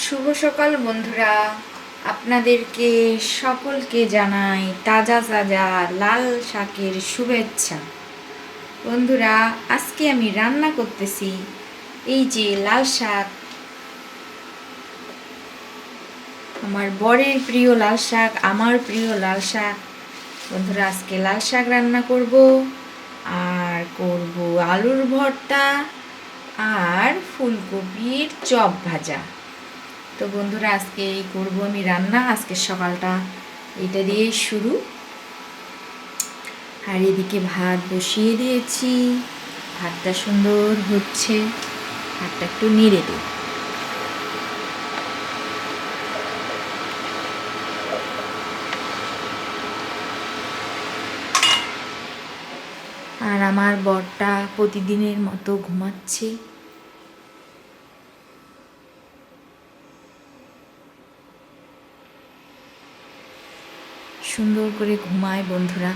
শুভ সকাল বন্ধুরা। আপনাদেরকে সকলকে জানাই তাজা তাজা লাল শাকের শুভেচ্ছা। বন্ধুরা, আজকে আমি রান্না করতেছি এই যে লাল শাক। আমার বরের প্রিয় লাল শাক, আমার প্রিয় লাল শাক। বন্ধুরা, আজকে লাল শাক রান্না করব আর করব আলুর ভর্তা আর ফুলকপির চপ ভাজা। তো বন্ধুরা, আজকে এই করব আমি রান্না। আজকে সকালটা এটা দিয়ে শুরু। আর এদিকে ভাত বসিয়ে দিয়েছি। ভাতটা সুন্দর হচ্ছে। ভাতটা একটু নেড়ে দিই আর আমার বরটা প্রতিদিনের মতো ঘুমাচ্ছে। সুন্দর করে ঘুমায় বন্ধুরা,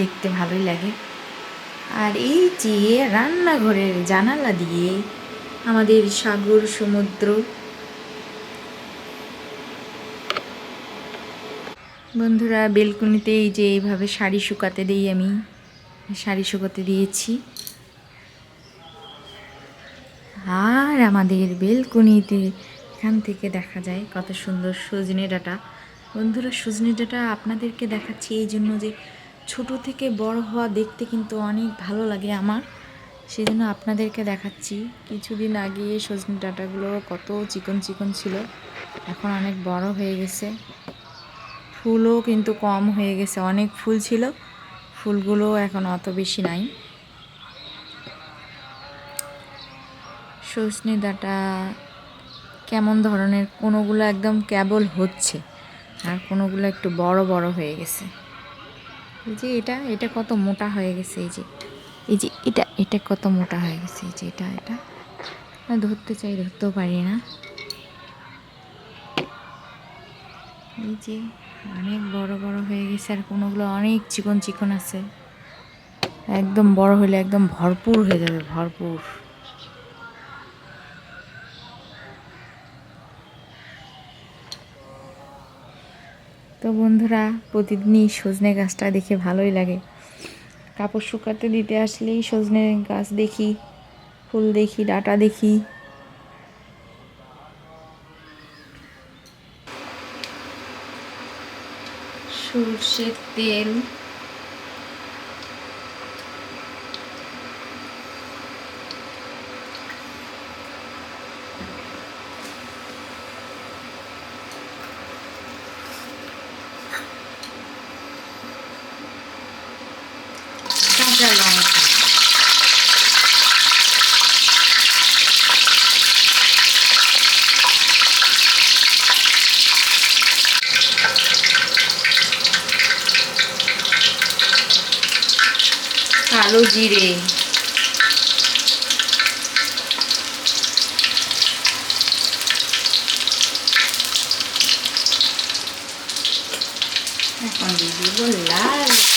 দেখতে ভালোই লাগে। আর এই যে রান্নাঘরের জানালা দিয়ে আমাদের সাগর সমুদ্র। বন্ধুরা, বেলকুনিতে এই যে এইভাবে শাড়ি শুকাতে দিই আমি, শাড়ি শুকাতে দিয়েছি। আর আমাদের বেলকুনিতে এখান থেকে দেখা যায় কত সুন্দর সজনে ডাঁটা। বন্ধুরা সজনে ডাঁটা আপনাদেরকে দেখাচ্ছি এই জন্য যে ছোট থেকে বড় হওয়া দেখতে কিন্তু অনেক ভালো লাগে আমার। সেই জন্য আপনাদেরকে দেখাচ্ছি। কিছুদিন আগে সজনে ডাঁটাগুলো কত চিকন চিকন ছিল, এখন অনেক বড় হয়ে গেছে। ফুলও কিন্তু কম হয়ে গেছে, অনেক ফুল ছিল, ফুলগুলো এখন অত বেশি নাই। সজনে ডাঁটা কেমন ধরনের, কোনোগুলো একদম কেবল হচ্ছে। আর কোনোগুলো একটু বড় বড় হয়ে গেছে। এই যে এটা এটা কত মোটা হয়ে গেছে, এই যে এই যে এটা এটা কত মোটা হয়ে গেছে, এই যে এটা এটা। ধরতে চাই, ধরতেও পারি না। এই যে অনেক বড় বড় হয়ে গেছে, আর কোনোগুলো অনেক চিকন চিকন আছে। একদম বড় হলে একদম ভরপুর হয়ে যাবে, ভরপুর। তো বন্ধুরা, প্রতিদিনই সজনে গাছটা দেখে ভালোই লাগে। কাপড় শুকাতে দিতে আসলেই সজনে গাছ দেখি, ফুল দেখি, ডাটা দেখি। সর্ষের তেল কালো জিরে। এখন দিয়ে দিব লাল।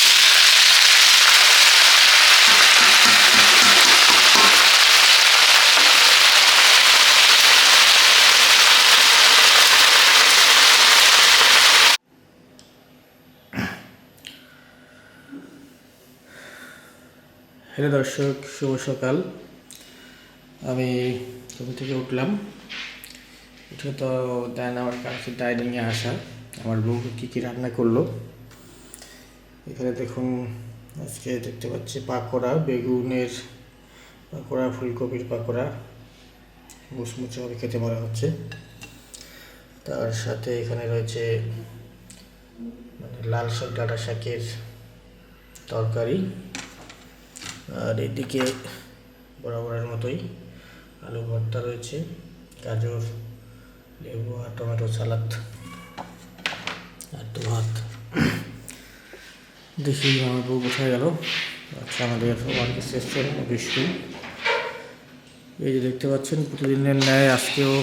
হ্যালো দর্শক, শুভ সকাল। আমি ঘুম থেকে উঠলাম। উঠে তো দেন আমার কাছে ডাইনিংয়ে আসা। আমার বউ কী কী রান্না করল? এখানে দেখুন, আজকে দেখতে পাচ্ছি পাকোড়া, বেগুনের পাকোড়া, ফুলকপির পাকোড়া মুচমুচেভাবে খেতে মনে হচ্ছে। তার সাথে এখানে রয়েছে মানে লাল শাক ডাটা শাকের তরকারি। আর এদিকে বরাবরের মতোই আলু ভর্তা রয়েছে গাজর লেবু আর টমেটো সালাদ আর তো ভাত। দেখি আমার বউ কোথায় গেল। আচ্ছা আমাদের ওয়ার্কের সেকশন বিষ্ণু এই যে দেখতে পাচ্ছেন প্রতিদিনের ন্যায় আজকেও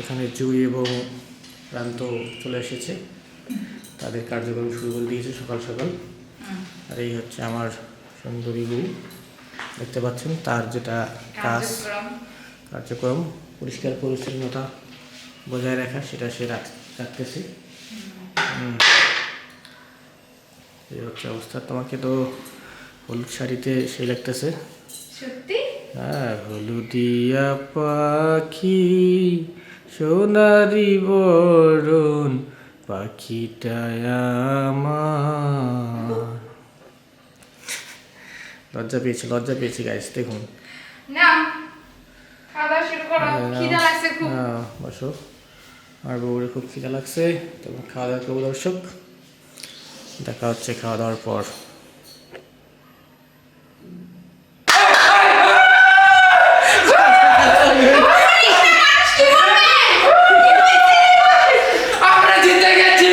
এখানে জুই এবং প্রান্ত চলে এসেছে। তাদের কার্যক্রম শুরু করে দিয়েছে সকাল সকাল। আর এই হচ্ছে আমার সুন্দরী বউ দেখতে পাচ্ছেন তার যেটা কাজ কার্যক্রম। পরিষ্কার পরিচ্ছন্নতা বজায় রাখা সেটা সে রাখ- রাখতেছে। এই হচ্ছে অবস্থা। তোমাকে তো হলুদ শাড়িতে সেই লাগতেছে সত্যি? হ্যাঁ হলুদিয়া পাখি সোনারি বরণ পাখিটায় আমার। লজ্জা পেয়েছি লজ্জা পেয়েছি গাইস দেখুন। না খাওয়া শুরু করো। খিদা লাগছে খুব। হ্যাঁ বসো। আমার বউরে খুব খিদা লাগছে তখন খাওয়া দাওয়া করব দর্শক। দেখা হচ্ছে খাওয়া দাওয়ার পর আমরা জিতে গেছি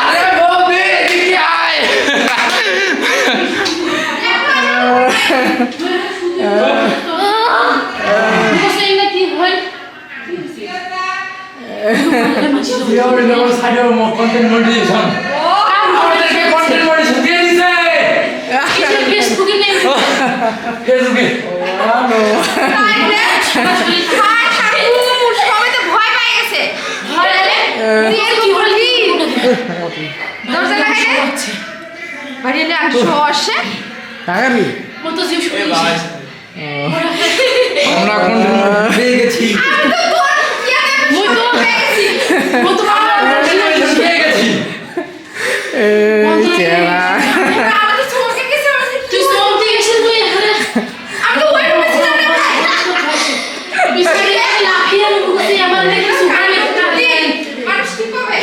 আরে বৌদি এদিকে আয় কীভাবে দেবো সাইডে কন্টেন্ট মনিটাইজেশন আমাদেরকে কন্টেন্ট মনিটাইজেশন দিয়ে দিছে ফেসবুকে সবাই তো ভয় পেয়ে গেছে বিয়ের কি বলবি দরজা লাগাই দে বাড়ি এলে আর আসে। টাকাবি আমরা এখন পেয়ে গেছি। পেয়ে গেছি চেহারা আমাদের চমকে গেছে আমি তো ওই রুমে ছিলাম রে ভাই মানুষ কি পাবে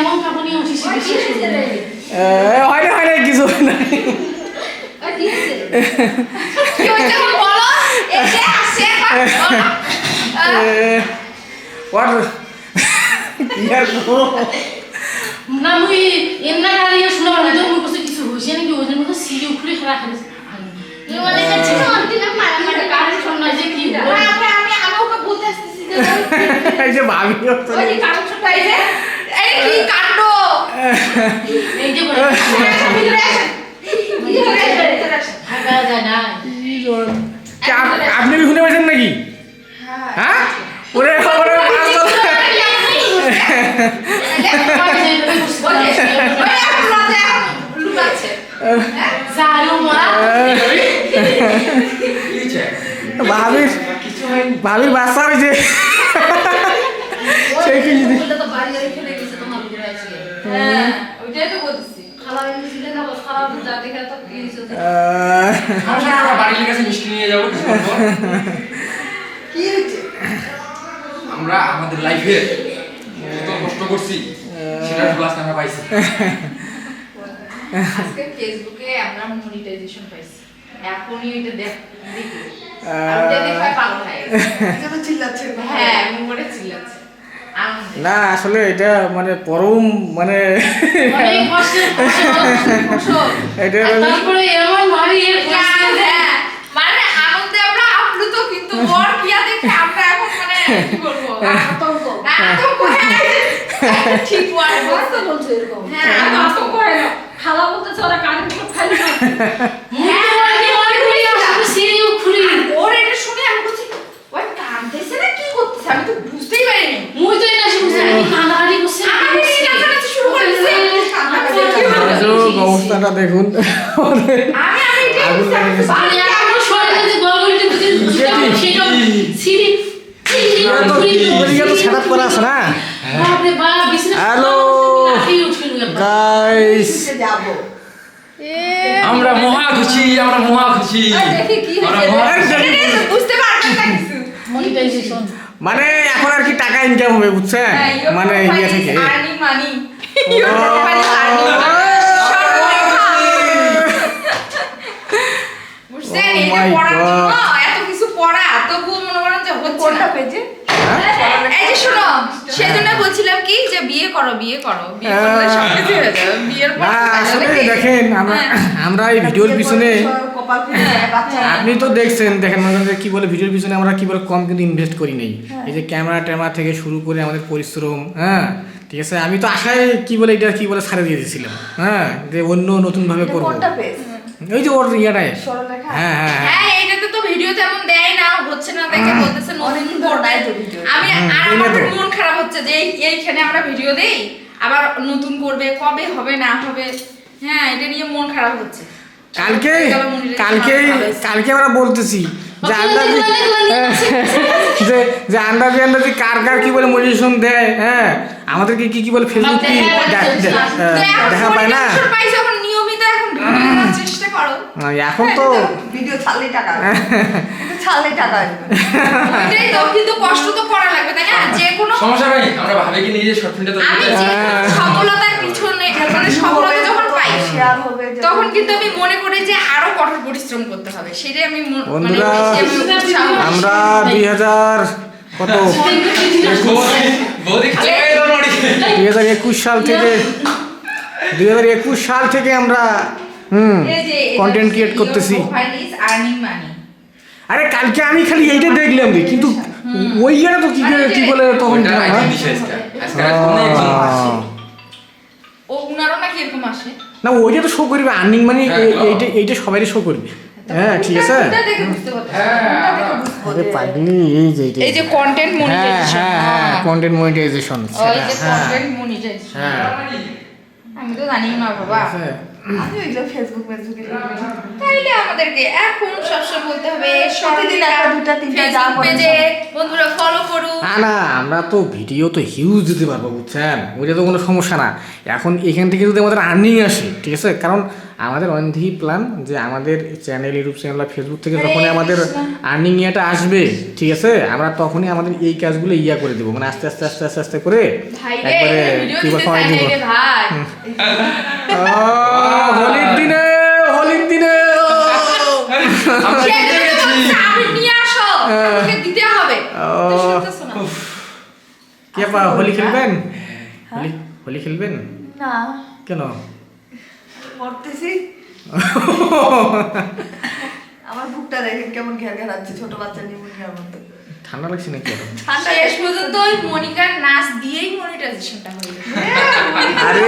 এমন কাপড় উঠিস এ, হয় না হয় না কিছু হয় না কি হয়েছে এখন বলো এসে আসে হোয়াট আর গো? না মুই এমনা গাড়ি শুনা মানে তো মুই কইছে কিছু হইছে নাকি? ওই জন্য সিঁড়ি উঠে খারাপ হয়েছে মানে কাছে কারণ শোন না যে কি হলো। আমি আমি আমি ওকে বলতে আসতেছি যে। এই যে ভাবি হচ্ছে ওই কাগজটা এই যে এই কি কাণ্ড? এই যে বলে আপনি কি শুনে পাইছেন নাকি হ্যাঁ। ওরে ভাবির ভাবির বাচ্চা হয়েছে সেই কাছে। আমরা আমাদের লাইফে কষ্ট করছি সেটা ক্লাস আমরা পাইছি। আজকে ফেসবুকে আমরা মনিটাইজেশন পাইছি। এখনই দেখ দেখি। আর ওইটা দেখে পাগল হয়ে হ্যাঁ আমি করে চিল্লাচ্ছে। না আসলে এটা মানে পরম মানে অনেক কষ্টের এটা আর মহা খুশি। এটাই তো বুঝতে পারবেন না কিছু। মনিটাইজেশন মানে এখন আর কি টাকা ইনকাম হবে বুঝছেন? হ্যাঁ, মানে ইয়ে থেকে। বুঝছেন? এই যে my পড়ার জন্য এত কিছু পড়া, তবুও মনে করেন যে হচ্ছে না। এই যে শোনো, সেজন্য বলছিলাম কি যে বিয়ে করো বিয়ে করো বিয়ে করলে সব কিছু হয়ে যাবে বিয়ের পর না দেখা যাবে আসলে দেখেন আমরা হ্যাঁ। আমরা এই ভিডিওর পিছনে যায়, বাচ্চা আপনি তো দেখছেন দেখেন কি বলে ভিডিওর পিছনে আমরা কি বলে কম কিন্তু ইনভেস্ট করি নেই। এই যে ক্যামেরা ট্যামেরা থেকে শুরু করে আমাদের পরিশ্রম হ্যাঁ। ঠিক আছে আমি তো আশায় কি বলে এটা কি বলে ছাড়ে দিয়ে দিয়েছিলাম হ্যাঁ। যে অন্য নতুন ভাবে করব। ওই যে ওর হ্যাঁ হ্যাঁ হ্যাঁ। হ্যাঁ তো ভিডিও তেমন দেয় না হচ্ছে না দেখে বলতেছে নতুন অনেকদিন ধরে তো। আমি আর আমার মন খারাপ হচ্ছে যে এইখানে আমরা ভিডিও দেই আবার নতুন করবে কবে হবে না হবে হ্যাঁ এটা নিয়ে মন খারাপ হচ্ছে। কালকে কালকে কালকে আমরা বলতেছি যে আন্দাজি। যে যে আন্দাজি আন্দাজি কার কার কি বলে মোটিভেশন দেয় হ্যাঁ আমাদেরকে কি কি বলে ফেসবুক কি দেখা পায় না। চেষ্টা করো। এখন তো ভিডিও ছাড়লেই টাকা ছাড়লেই টাকা আসবে। তো কিন্তু কষ্ট তো করা লাগবে তাই না? যে কোনো সমস্যা নাই আমরা ভাবে কি নিজে শর্ট তো আমি সফলতার পিছনে মানে সফলতা যখন পাই শেয়ার হবে তখন কিন্তু আমি মনে করি যে আরও কঠোর পরিশ্রম করতে হবে। সেটাই আমি মানে। আমরা দুই হাজার কত? দুই হাজার একুশ সাল থেকে দুই হাজার একুশ সাল থেকে আমরা হুম এই কন্টেন্ট ক্রিয়েট করতেছি। আরে কালকে আমি খালি এইটা দেখলাম রে কিন্তু ওই ইয়েটা তো কি করে- কি বলে তখন হ্যাঁ? ও উনারও নাকি এরকম আসে? না ওইটা তো শো করবে আর্নিং মানে হ্যাঁ, হ্যাঁ। এইটা এইটা সবারই শো করবে। হ্যাঁ ঠিক আছে? ওটা দেখে বুঝতে পারতেছি। হ্যাঁ। আরে পাগলি এই যে এই যে কন্টেন্ট হ্যাঁ মনিটাইজেশন হ্যাঁ হ্যাঁ। কন্টেন্ট মনিটাইজেশন ওই যে কন্টেন্ট মনিটাইজেশন হ্যাঁ। আমি তো জানি না বাবা। হ্যাঁ। আমি ওইগুলো ফেসবুক ফেসবুকে তাইলে আমাদেরকে এখন সবসময় বলতে হবে প্রতিদিন একটা, দুটা, তিনটা যা পেজে বন্ধুরা ফলো করুন। না না আমরা তো ভিডিও তো হিউজ দিতে পারব বুঝছেন? ওইটা তো কোনো সমস্যা না। এখন এখান থেকে যদি আমাদের আর্নিং আসে ঠিক আছে? কারণ আমাদের অন্ধি প্ল্যান যে আমাদের চ্যানেল ইউটিউব চ্যানেল বা ফেসবুক থেকে যখনই আমাদের আর্নিং ইয়েটা আসবে ঠিক আছে? আমরা তখনই আমাদের এই কাজগুলো ইয়া করে দেবো। মানে আস্তে আস্তে আস্তে আস্তে আস্তে করে একবারে ভিডিও কি বলে হোলির দিনে হোলির দিনে শুনতেছো না? কে পা হোলি খেলবেন? হোলি হোলি খেলবেন? না। কেন? মরতেছি আমার বুকটা দেখেন কেমন ঘের ঘের আছে ছোট বাচ্চা নিউমোনিয়ার মতো। ঠান্ডা লাগছে নাকি আরও? শেষ পর্যন্ত ওই মনিকার নাচ দিয়েই মনিটাইজেশনটা হয়ে আরে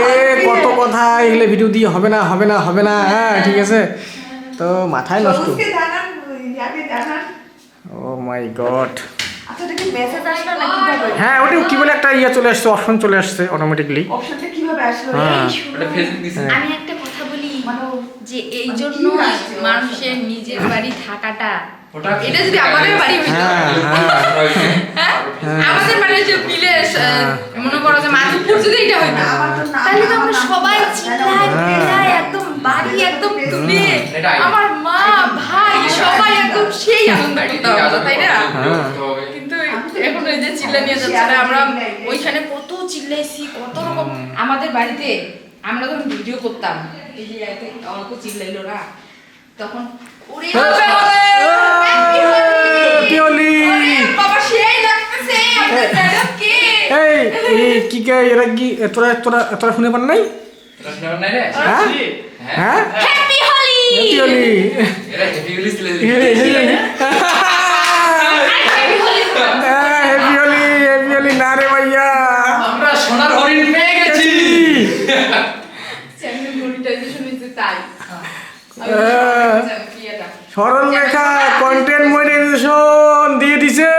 কত কথা এগুলো ভিডিও দিয়ে হবে না হবে না হবে না হ্যাঁ ঠিক আছে। তো মাথায় নষ্ট। Oh my God. আচ্ছা হ্যাঁ ওটা কি বলে একটা ইয়ে চলে আসছে অপশন চলে আসছে অটোমেটিকলি অপশনটা কীভাবে আসলো? হ্যাঁ। দিছে। আমি একটা কথা বলি মানে যে এই মানে জন্য মানুষের নিজের বাড়ি থাকাটা এটা যদি আমাদের বাড়ি হইতো হ্যাঁ হ্যাঁ হ্যাঁ? আমাদের বাড়ি যে বিলে মনে করো যে মাধবপুর যদি এটা হইতো আমার তো না- তাহলে তো আমরা সবাই চিল্লায় পেলায় একদম বাড়ি একদম তুলে আমার মা ভাই সবাই একদম সেই আনন্দ করতে তাই না কিন্তু এখন ওই যে চিল্লা নিয়ে যাচ্ছে আমরা ওইখানে কত চিল্লাইছি কত রকম আমাদের বাড়িতে আমরা যখন ভিডিও করতাম এই যে এতে চিল্লাইলো না তখন ওরে এই কি কে এরা কি তোরা তোরা তোরা শুনে পান নাই? এটা শোনার নাই রে? হ্যাঁ? হ্যাঁ? হ্যাপি হোলি হ্যাপি হোলি এরা ছিল হ্যাপি হোলি হ্যাপি হোলি না রে ভাইয়া। আমরা সোনার হরিণ পেয়ে গেছি। চ্যানেল মনিটাইজেশন হইছে তাই সরল রেখা কন্টেন্ট মনিটাইজেশন দিয়ে দিছে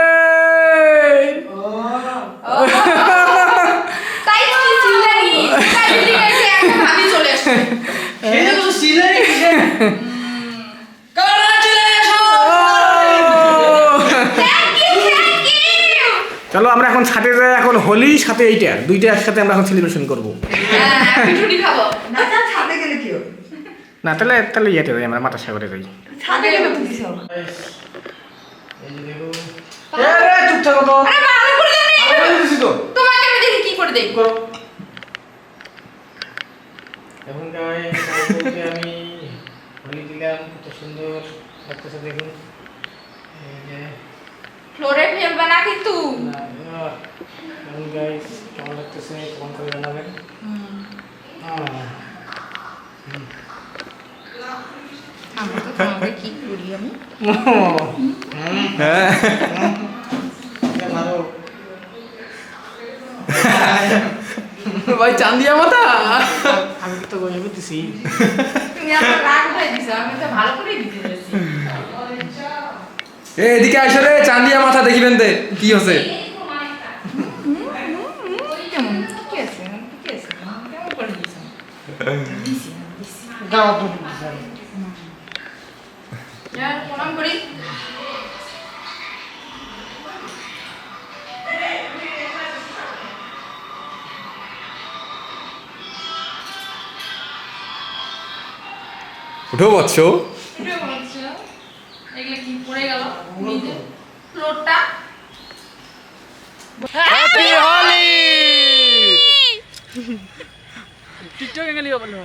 তাই কি চিল্লানি তাই চলে আসছে তো আমরা এখন সাথে যাই এখন হোলি সাথে এইটা। দুইটা একসাথে আমরা এখন সেলিব্রেশন করব। হ্যাঁ না তাহলে তাহলে ইয়েতে যাই আমরা মাথা সাগরে যাই চুপ থাকো তো। আরে ভালো করে জানি তোমাকে আমি দেখি কি করে দেই এখন কালকে আমি হোলি দিলাম কত সুন্দর লাগতেছে দেখুন। ফ্লোরে ফেলবে না কিন্তু এখন গাইস কেমন লাগতেছে কমেন্ট করে জানাবেন। আহ, আমরা তো তোমাকে আমি? ভাই চান্দিয়া মাথা? আমি তো গজে করতেছি তুমি আমার রাগ উঠাই দিছো আমি তো ভালো করেই দিতে চাইছি এ এদিকে আসো রে চান্দিয়া মাথা দেখিবেন তে কি হচ্ছে কেমন কি আছে কি আছে কেমন করে দিছো গাও প্রণাম করি উঠো বৎস এগুলো কি পড়ে গেল ফ্লোরটা। হ্যাপি হোলি টিকটকে গেলি বলো